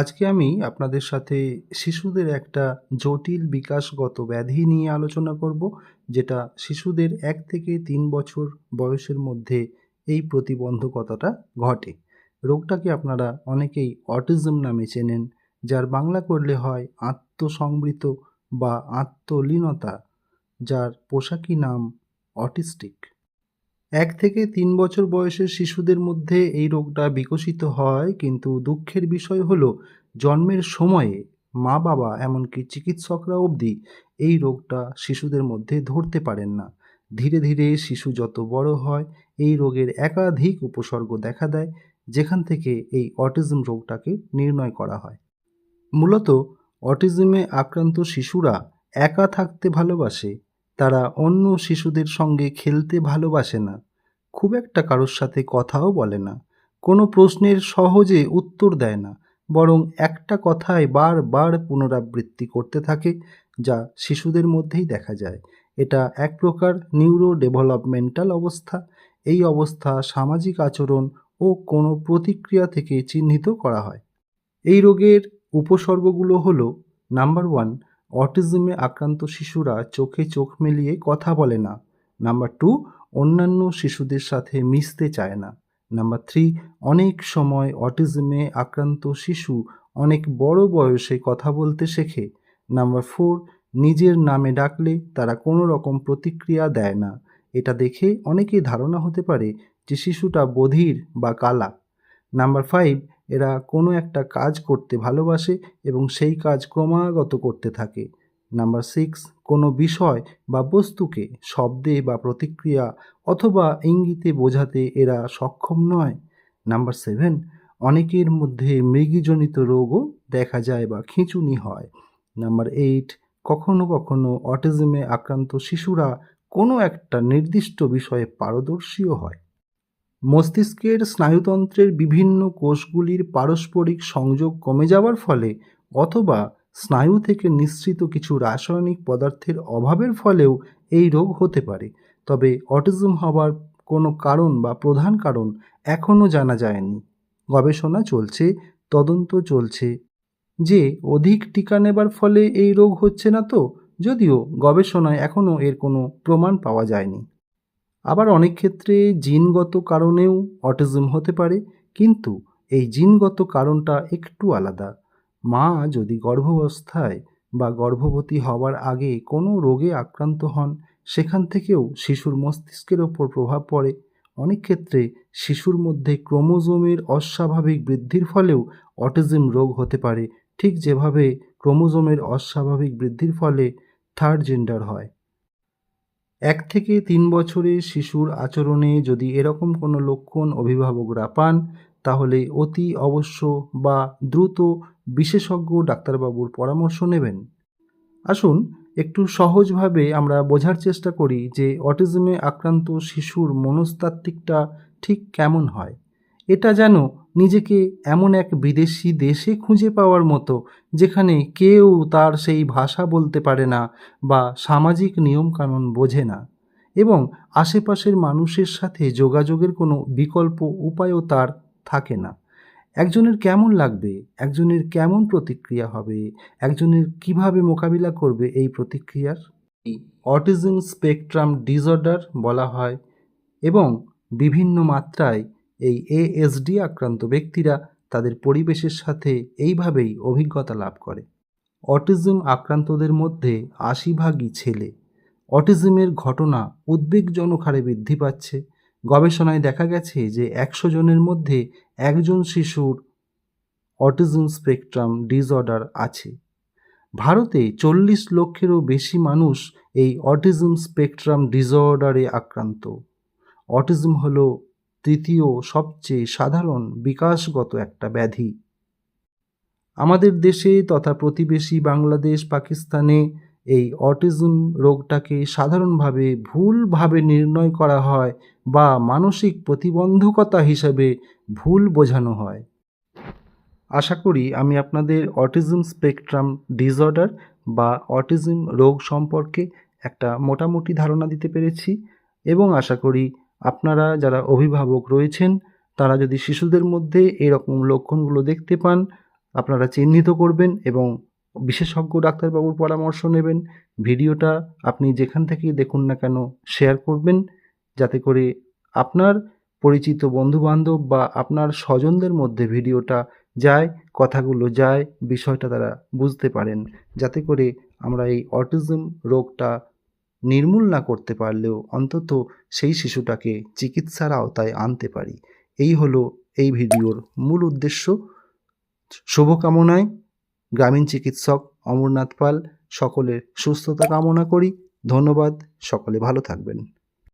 আজকে আমি আপনাদের সাথে শিশুদের একটা জটিল বিকাশগত ব্যাধি নিয়ে আলোচনা করব, যেটা শিশুদের এক থেকে তিন বছর বয়সের মধ্যে এই প্রতিবন্ধকতাটা ঘটে। রোগটাকে আপনারা অনেকেই অটিজম নামে চেনেন, যার বাংলা করলে হয় আত্মসংবৃত বা আত্মলীনতা, যার পোশাকি নাম অটিস্টিক। এক থেকে তিন বছর বয়সের শিশুদের মধ্যে এই রোগটা বিকশিত হয়, কিন্তু দুঃখের বিষয় হলো জন্মের সময়ে মা বাবা এমনকি চিকিৎসকরা অবধি এই রোগটা শিশুদের মধ্যে ধরতে পারেন না। ধীরে ধীরে শিশু যত বড় হয়, এই রোগের একাধিক উপসর্গ দেখা দেয়, যেখান থেকে এই অটিজম রোগটাকে নির্ণয় করা হয়। মূলত অটিজমে আক্রান্ত শিশুরা একা থাকতে ভালোবাসে, তারা অন্য শিশুদের সঙ্গে খেলতে ভালোবাসে না। খুব একটা কারোর সাথে কথাও বলে না। কোনো প্রশ্নের সহজে উত্তর দেয় না, বরং একটা কথায় বারবার পুনরাবৃত্তি করতে থাকে, যা শিশুদের মধ্যেই দেখা যায়। এটা এক প্রকার নিউরো ডেভেলপমেন্টাল অবস্থা। এই অবস্থা সামাজিক আচরণ ও কোনো প্রতিক্রিয়া থেকে চিহ্নিত করা হয়। এই রোগের উপসর্গগুলো হলো নাম্বার ওয়ান অটিজমে আক্রান্ত শিশুরা চোখে চোখ মিলিয়ে কথা বলে না। নাম্বার টু অন্যান্য শিশুদের সাথে মিশতে চায় না। নাম্বার থ্রি, অনেক সময় অটিজমে আক্রান্ত শিশু অনেক বড় বয়সে কথা বলতে শেখে। নাম্বার ফোর, নিজের নামে ডাকলে তারা কোনো রকম প্রতিক্রিয়া দেয় না। এটা দেখে অনেকেই ধারণা হতে পারে যে শিশুটা বধির বা কালা। নাম্বার ফাইভ, এরা কোনো একটা কাজ করতে ভালোবাসে এবং সেই কাজ ক্রমাগত করতে থাকে। নাম্বার সিক্স কোনো বিষয় বা বস্তুকে শব্দে বা প্রতিক্রিয়া অথবা ইঙ্গিতে বোঝাতে এরা সক্ষম নয়। নাম্বার সেভেন অনেকের মধ্যে মৃগীজনিত রোগও দেখা যায় বা খিঁচুনি হয়। নাম্বার এইট কখনো কখনো অটিজমে আক্রান্ত শিশুরা কোনো একটা নির্দিষ্ট বিষয়ে পারদর্শীও হয়। মস্তিষ্কের স্নায়ুতন্ত্রের বিভিন্ন কোষগুলির পারস্পরিক সংযোগ কমে যাওয়ার ফলে অথবা স্নায়ু থেকে নিঃসৃত কিছু রাসায়নিক পদার্থের অভাবের ফলেও এই রোগ হতে পারে। তবে অটিজম হওয়ার কোনো কারণ বা প্রধান কারণ এখনও জানা যায়নি। গবেষণা চলছে, তদন্ত চলছে। যে, অধিক টিকা নেবার ফলে এই রোগ হচ্ছে না তো? যদিও গবেষণায় এখনও এর কোনো প্রমাণ পাওয়া যায়নি। আবার অনেক ক্ষেত্রে জিনগত কারণেও অটিজম হতে পারে, কিন্তু এই জিনগত কারণটা একটু আলাদা। মা যদি গর্ভাবস্থায় বা গর্ভবতী হওয়ার আগে কোনো রোগে আক্রান্ত হন, সেখান থেকেও শিশুর মস্তিষ্কের ওপর প্রভাব পড়ে। অনেক ক্ষেত্রে শিশুর মধ্যে ক্রোমোজোমের অস্বাভাবিক বৃদ্ধির ফলেও অটিজম রোগ হতে পারে। ঠিক যেভাবে ক্রোমোজোমের অস্বাভাবিক বৃদ্ধির ফলে থার্ড জেন্ডার হয়। এক থেকে তিন বছরের শিশুর আচরণে যদি এরকম কোনো লক্ষণ অভিভাবকরা পান তাহলে অতি অবশ্য বা দ্রুত বিশেষজ্ঞ ডাক্তারবাবুর পরামর্শ নেবেন। আসুন, একটু সহজভাবে আমরা বোঝার চেষ্টা করি যে অটিজমে আক্রান্ত শিশুর মনস্তাত্ত্বিকটা ঠিক কেমন হয়। এটা যেন নিজেকে এমন এক বিদেশি দেশে খুঁজে পাওয়ার মতো, যেখানে কেউ তার সেই ভাষা বলতে পারে না বা সামাজিক নিয়মকানুন বোঝে না। এবং আশেপাশের মানুষের সাথে যোগাযোগের কোনো বিকল্প উপায়ও তার থাকে না। একজনের কেমন লাগবে, একজনের কেমন প্রতিক্রিয়া হবে, একজনের কীভাবে মোকাবিলা করবে এই প্রতিক্রিয়ার? অটিজম স্পেকট্রাম ডিসঅর্ডার বলা হয় এবং বিভিন্ন মাত্রায় এই এএসডি আক্রান্ত ব্যক্তিরা তাদের পরিবেশের সাথে এইভাবেই অভিজ্ঞতা লাভ করে। অটিজম আক্রান্তদের মধ্যে আশি ভাগই ছেলে। অটিজমের ঘটনা উদ্বেগজনক হারে বৃদ্ধি পাচ্ছে। গবেষণায় দেখা গেছে যে একশো জনের মধ্যে একজন শিশুর অটিজম স্পেকট্রাম ডিসঅর্ডার আছে। ভারতে চল্লিশ লক্ষেরও বেশি মানুষ এই অটিজম স্পেকট্রাম ডিসঅর্ডারে আক্রান্ত। অটিজম হলো তৃতীয় সবচেয়ে সাধারণ, বিকাশগত একটা ব্যাধি। আমাদের দেশে তথা প্রতিবেশী বাংলাদেশ, পাকিস্তানে এই অটিজম রোগটাকে সাধারণভাবে ভুলভাবে নির্ণয় করা হয় বা মানসিক প্রতিবন্ধকতা হিসাবে ভুল বোঝানো হয়। আশা করি আমি আপনাদের অটিজম স্পেকট্রাম ডিসঅর্ডার বা অটিজম রোগ সম্পর্কে একটা মোটামুটি ধারণা দিতে পেরেছি এবং আশা করি আপনারা যারা অভিভাবক রয়েছেন, তারা যদি শিশুদের মধ্যে এরকম লক্ষণগুলো দেখতে পান, আপনারা চিহ্নিত করবেন এবং বিশেষজ্ঞ ডাক্তারবাবুর পরামর্শ নেবেন। ভিডিওটা আপনি যেখান থেকেই দেখুন না কেন শেয়ার করবেন। যাতে করে আপনার পরিচিত বন্ধুবান্ধব বা আপনার স্বজনদের মধ্যে ভিডিওটা যায়, কথাগুলো যায়, বিষয়টা তারা বুঝতে পারেন। যাতে করে আমরা এই অটিজম রোগটা নির্মূল না করতে পারলেও অন্তত সেই শিশুটাকে চিকিৎসার আওতায় আনতে পারি। এই হলো এই ভিডিওর মূল উদ্দেশ্য। শুভকামনায়। গ্রামীণ চিকিৎসক অমরনাথ পাল সকলের সুস্থতা কামনা করি। ধন্যবাদ সকলে ভালো থাকবেন।